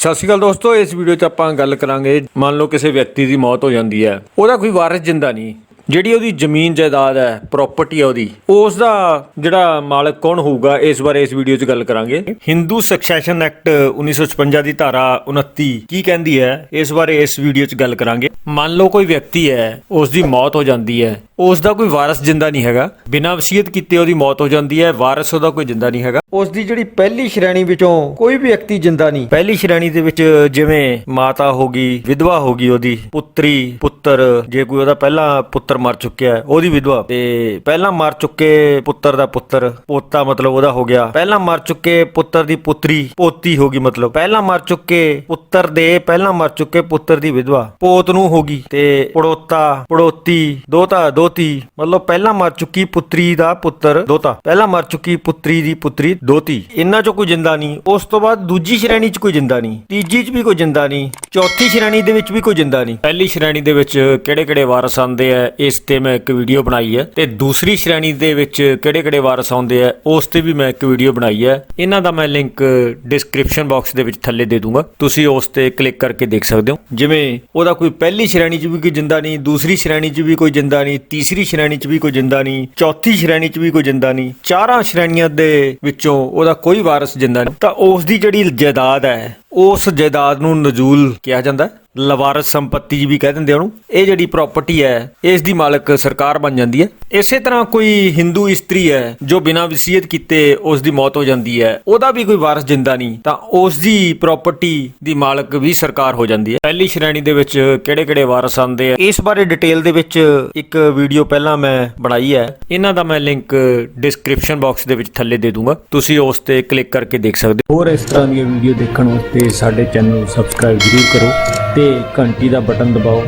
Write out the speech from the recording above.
ਸਤਿ ਸ਼੍ਰੀ ਅਕਾਲ ਦੋਸਤੋ, ਇਸ ਵੀਡੀਓ 'ਚ ਆਪਾਂ ਗੱਲ ਕਰਾਂਗੇ, ਮੰਨ ਲਓ ਕਿਸੇ ਵਿਅਕਤੀ ਦੀ ਮੌਤ ਹੋ ਜਾਂਦੀ ਹੈ, ਉਹਦਾ ਕੋਈ ਵਾਰਿਸ ਜਿੰਦਾ ਨਹੀਂ। ਜਿਹੜੀ ਉਹਦੀ ਜ਼ਮੀਨ ਜਾਇਦਾਦ ਹੈ ਪ੍ਰਾਪਰਟੀ ਹੈ ਉਹਦੀ ਉਸ ਦਾ ਜਿਹੜਾ ਮਾਲਕ ਕੌਣ ਹੋਊਗਾ, ਇਸ ਬਾਰੇ ਇਸ ਵੀਡੀਓ 'ਚ ਗੱਲ ਕਰਾਂਗੇ। ਹਿੰਦੂ ਸਕਸੈਸ਼ਨ ਐਕਟ 1956 ਦੀ ਧਾਰਾ 29 ਕੀ ਕਹਿੰਦੀ ਹੈ, ਇਸ ਬਾਰੇ ਇਸ ਵੀਡੀਓ 'ਚ ਗੱਲ ਕਰਾਂਗੇ। ਮੰਨ ਲਓ ਕੋਈ ਵਿਅਕਤੀ ਹੈ ਉਸ ਦੀ ਮੌਤ ਹੋ ਜਾਂਦੀ ਹੈ ਉਸ ਦਾ ਕੋਈ ਵਾਰਿਸ ਜਿੰਦਾ ਨਹੀਂ ਹੈਗਾ। ਬਿਨਾਂ ਵਸੀਅਤ ਕੀਤੇ ਉਹਦੀ ਮੌਤ ਹੋ ਜਾਂਦੀ ਹੈ। ਵਾਰਿਸ ਉਹਦਾ ਕੋਈ ਜਿੰਦਾ ਨਹੀਂ ਹੈਗਾ। ਉਸ ਦੀ ਜਿਹੜੀ ਪਹਿਲੀ ਸ਼੍ਰੇਣੀ ਵਿੱਚੋਂ ਕੋਈ ਵੀ ਵਿਅਕਤੀ ਜਿੰਦਾ ਨਹੀਂ। ਪਹਿਲੀ ਸ਼੍ਰੇਣੀ ਦੇ ਵਿੱਚ ਜਿਵੇਂ ਮਾਤਾ ਹੋ ਗਈ ਵਿਧਵਾ ਹੋ ਗਈ ਉਹਦੀ ਪੁੱਤਰੀ ਪੁੱਤਰ ਜੇ ਕੋਈ ਉਹਦਾ ਪਹਿਲਾ ਪੁੱਤਰ ਮਰ ਚੁੱਕਿਆ ਹੈ ਉਹਦੀ ਵਿਧਵਾ। ਤੇ ਪਹਿਲਾਂ ਮਰ ਚੁੱਕੇ ਪੁੱਤਰ ਦਾ ਪੁੱਤਰ ਪੋਤਾ ਮਤਲਬ ਉਹਦਾ ਹੋ ਗਿਆ। ਪਹਿਲਾਂ ਮਰ ਚੁੱਕੇ ਪੁੱਤਰ ਦੀ ਪੁੱਤਰੀ ਪੋਤੀ ਹੋ ਗਈ ਮਤਲਬ। ਪਹਿਲਾਂ ਮਰ ਚੁੱਕੇ ਪੁੱਤਰ ਦੇ ਪਹਿਲਾਂ ਮਰ ਚੁੱਕੇ ਪੁੱਤਰ ਦੀ ਵਿਧਵਾ। ਪੋਤ ਨੂੰ ਹੋ ਗਈ ਤੇ ਪੜੋਤਾ ਪੜੋਤੀ ਦੋਤਾ ਦੋਤੀ। ਮਤਲਬ ਪਹਿਲਾਂ ਮਰ ਚੁੱਕੀ ਪੁੱਤਰੀ ਦਾ ਪੁੱਤਰ ਦੋਤਾ। ਪਹਿਲਾਂ ਮਰ ਚੁੱਕੀ ਪੁੱਤਰੀ ਦੀ ਪੁੱਤਰੀ ਦੋਤੀ। ਇਹਨਾਂ ਚੋਂ ਕੋਈ ਜਿੰਦਾ ਨਹੀਂ। ਉਸ ਤੋਂ ਬਾਅਦ ਦੂਜੀ ਸ਼੍ਰੇਣੀ 'ਚ ਕੋਈ ਜਿੰਦਾ ਨਹੀਂ। ਤੀਜੀ 'ਚ ਵੀ ਕੋਈ ਜਿੰਦਾ ਨਹੀਂ। ਚੌਥੀ ਸ਼੍ਰੇਣੀ ਦੇ ਵਿੱਚ ਵੀ ਕੋਈ ਜਿੰਦਾ ਨਹੀਂ। ਪਹਿਲੀ ਸ਼੍ਰੇਣੀ ਦੇ ਵਿੱਚ ਕਿਹੜੇ-ਕਿਹੜੇ ਵਾਰਸ ਆਉਂਦੇ ਆ, ਇਸ ਤੇ ਮੈਂ ਇੱਕ ਵੀਡੀਓ ਬਣਾਈ ਹੈ। ਤੇ ਦੂਸਰੀ ਸ਼੍ਰੇਣੀ ਦੇ ਵਿੱਚ ਕਿਹੜੇ-ਕਿਹੜੇ ਵਾਰਸ ਆਉਂਦੇ ਆ, ਉਸ ਤੇ ਵੀ ਮੈਂ ਇੱਕ ਵੀਡੀਓ ਬਣਾਈ ਹੈ। ਇਹਨਾਂ ਦਾ ਮੈਂ ਲਿੰਕ ਡਿਸਕ੍ਰਿਪਸ਼ਨ ਬਾਕਸ ਦੇ ਵਿੱਚ ਥੱਲੇ ਦੇ ਦੂੰਗਾ। ਤੁਸੀਂ ਉਸ ਤੇ ਕਲਿੱਕ ਕਰਕੇ ਦੇਖ ਸਕਦੇ ਹੋ। ਜਿਵੇਂ ਉਹਦਾ ਕੋਈ ਪਹਿਲੀ ਸ਼੍ਰੇਣੀ 'ਚ ਵੀ ਕੋਈ ਜਿੰਦਾ ਨਹੀਂ, ਦੂਸਰੀ ਸ਼੍ਰੇਣੀ 'ਚ ਵੀ ਕੋਈ ਜਿੰਦਾ ਨਹੀਂ ਤੀਸਰੀ ਸ਼੍ਰੇਣੀ 'ਚ ਵੀ ਕੋਈ ਜਿੰਦਾ ਨਹੀਂ, ਚੌਥੀ ਸ਼੍ਰੇਣੀ 'ਚ ਵੀ ਕੋਈ ਜਿੰਦਾ ਨਹੀਂ, ਚਾਰਾਂ ਸ਼੍ਰੇਣੀਆਂ ਦੇ ਵਿੱਚੋਂ ਉਹਦਾ ਕੋਈ ਵਾਰਸ ਜਿੰਦਾ ਨਹੀਂ। ਤਾਂ ਉਸ ਦੀ ਜਿਹੜੀ ਜਾਇਦਾਦ ਹੈ ਉਸ ਜਾਇਦਾਦ ਨੂੰ ਨਜ਼ੂਲ ਕਿਹਾ ਜਾਂਦਾ ਹੈ। ਲਵਾਰਸ ਸੰਪਤੀ ਵੀ ਕਹਿ ਦਿੰਦੇ ਉਹਨੂੰ। ਇਹ ਜਿਹੜੀ ਪ੍ਰਾਪਰਟੀ ਹੈ, ਇਸ ਦੀ ਮਾਲਕ ਸਰਕਾਰ ਬਣ ਜਾਂਦੀ ਹੈ। ਇਸੇ ਤਰ੍ਹਾਂ ਕੋਈ ਹਿੰਦੂ ਇਸਤਰੀ ਹੈ, ਜੋ ਬਿਨਾਂ ਵਸੀਅਤ ਕੀਤੇ ਉਸ ਦੀ ਮੌਤ ਹੋ ਜਾਂਦੀ ਹੈ, ਉਹਦਾ ਵੀ ਕੋਈ ਵਾਰਸ ਜਿੰਦਾ ਨਹੀਂ, ਤਾਂ ਉਸ ਦੀ ਪ੍ਰਾਪਰਟੀ ਦੀ ਮਾਲਕ ਵੀ ਸਰਕਾਰ ਹੋ ਜਾਂਦੀ ਹੈ। ਪਹਿਲੀ ਸ਼੍ਰੇਣੀ ਦੇ ਵਿੱਚ ਕਿਹੜੇ-ਕਿਹੜੇ ਵਾਰਸ ਆਉਂਦੇ ਆ? ਇਸ ਬਾਰੇ ਡਿਟੇਲ ਦੇ ਵਿੱਚ ਇੱਕ ਵੀਡੀਓ ਪਹਿਲਾਂ ਮੈਂ ਬਣਾਈ ਹੈ। ਇਹਨਾਂ ਦਾ ਮੈਂ ਲਿੰਕ ਡਿਸਕ੍ਰਿਪਸ਼ਨ ਬਾਕਸ ਦੇ ਵਿੱਚ ਥੱਲੇ ਦੇ ਦੂੰਗਾ। ਤੁਸੀਂ ਉਸ ਤੇ ਕਲਿੱਕ ਕਰਕੇ ਦੇਖ ਸਕਦੇ ਹੋ। ਹੋਰ ਇਸ ਤਰ੍ਹਾਂ ਦੀਆਂ ਵੀਡੀਓ ਦੇਖਣ ਵਾਸਤੇ ਸਾਡੇ ਚੈਨਲ ਨੂੰ ਸਬਸਕ੍ਰਾਈਬ ਜ਼ਰੂਰ ਕਰੋ ਤੇ ਘੰਟੀ ਦਾ ਬਟਨ ਦਬਾਓ।